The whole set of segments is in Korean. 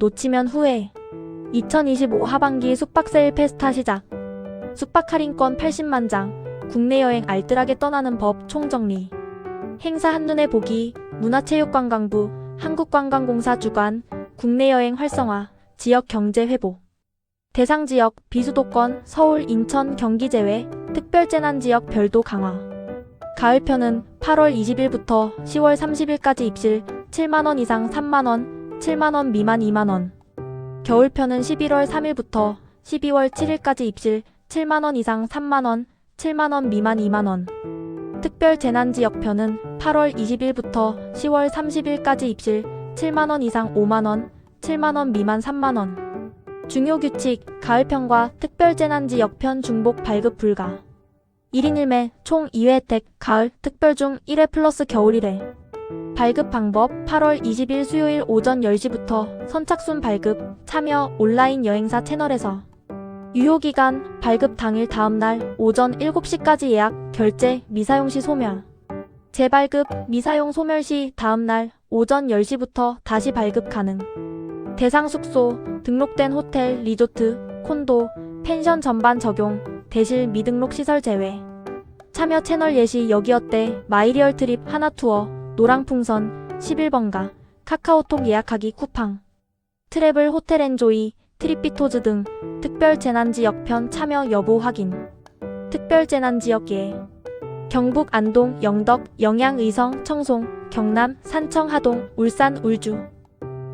놓치면 후회. 2025 하반기 숙박세일 페스타 시작. 숙박 할인권 80만 장. 국내 여행 알뜰하게 떠나는 법 총정리. 행사 한눈에 보기, 문화체육관광부, 한국관광공사 주관, 국내 여행 활성화, 지역 경제 회복. 대상 지역 비수도권 서울, 인천, 경기 제외, 특별재난지역 별도 강화. 가을편은 8월 20일부터 10월 30일까지 입실 7만원 이상 3만원, 7만원 미만 2만원. 겨울편은 11월 3일부터 12월 7일까지 입실 7만원 이상 3만원, 7만원 미만 2만원. 특별 재난지역편은 8월 20일부터 10월 30일까지 입실 7만원 이상 5만원, 7만원 미만 3만원. 중요 규칙, 가을편과 특별재난지역편 중복 발급 불가. 1인 1매 총 2회 혜택, 가을, 특별 중 1회 플러스 겨울 1회. 발급 방법 8월 20일 수요일 오전 10시부터 선착순 발급, 참여 온라인 여행사 채널에서. 유효기간 발급 당일 다음날 오전 7시까지 예약, 결제, 미사용 시 소멸. 재발급, 미사용 소멸 시 다음날 오전 10시부터 다시 발급 가능. 대상 숙소, 등록된 호텔, 리조트, 콘도, 펜션 전반 적용, 대실 미등록 시설 제외. 참여 채널 예시 여기 어때, 마이리얼 트립 하나 투어, 노랑풍선, 11번가, 카카오톡 예약하기 쿠팡. 트래블 호텔 엔조이, 트립비토즈 등 특별 재난지 역 편 참여 여부 확인. 특별 재난지역 예. 경북 안동, 영덕, 영양 의성, 청송, 경남, 산청 하동, 울산 울주.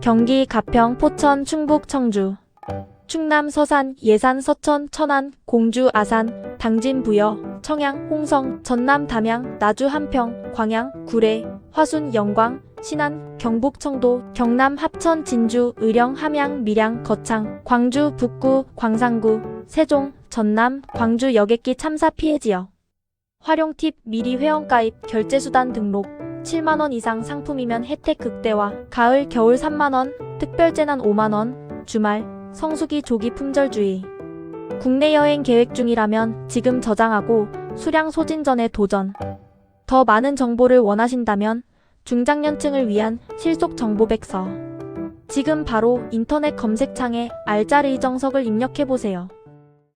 경기 가평, 포천, 충북, 청주. 충남 서산, 예산, 서천, 천안, 공주, 아산, 당진, 부여, 청양, 홍성, 전남, 담양, 나주, 한평, 광양, 구례, 화순, 영광, 신안, 경북, 청도, 경남, 합천, 진주, 의령, 함양, 밀양, 거창, 광주, 북구, 광산구, 세종, 전남, 광주 여객기 참사 피해 지역. 활용 팁 미리 회원 가입, 결제 수단 등록, 7만 원 이상 상품이면 혜택 극대화, 가을, 겨울 3만 원, 특별 재난 5만 원, 주말, 성수기 조기 품절 주의. 국내 여행 계획 중이라면 지금 저장하고 수량 소진 전에 도전. 더 많은 정보를 원하신다면 중장년층을 위한 실속 정보백서. 지금 바로 인터넷 검색창에 알짜리 정석을 입력해보세요.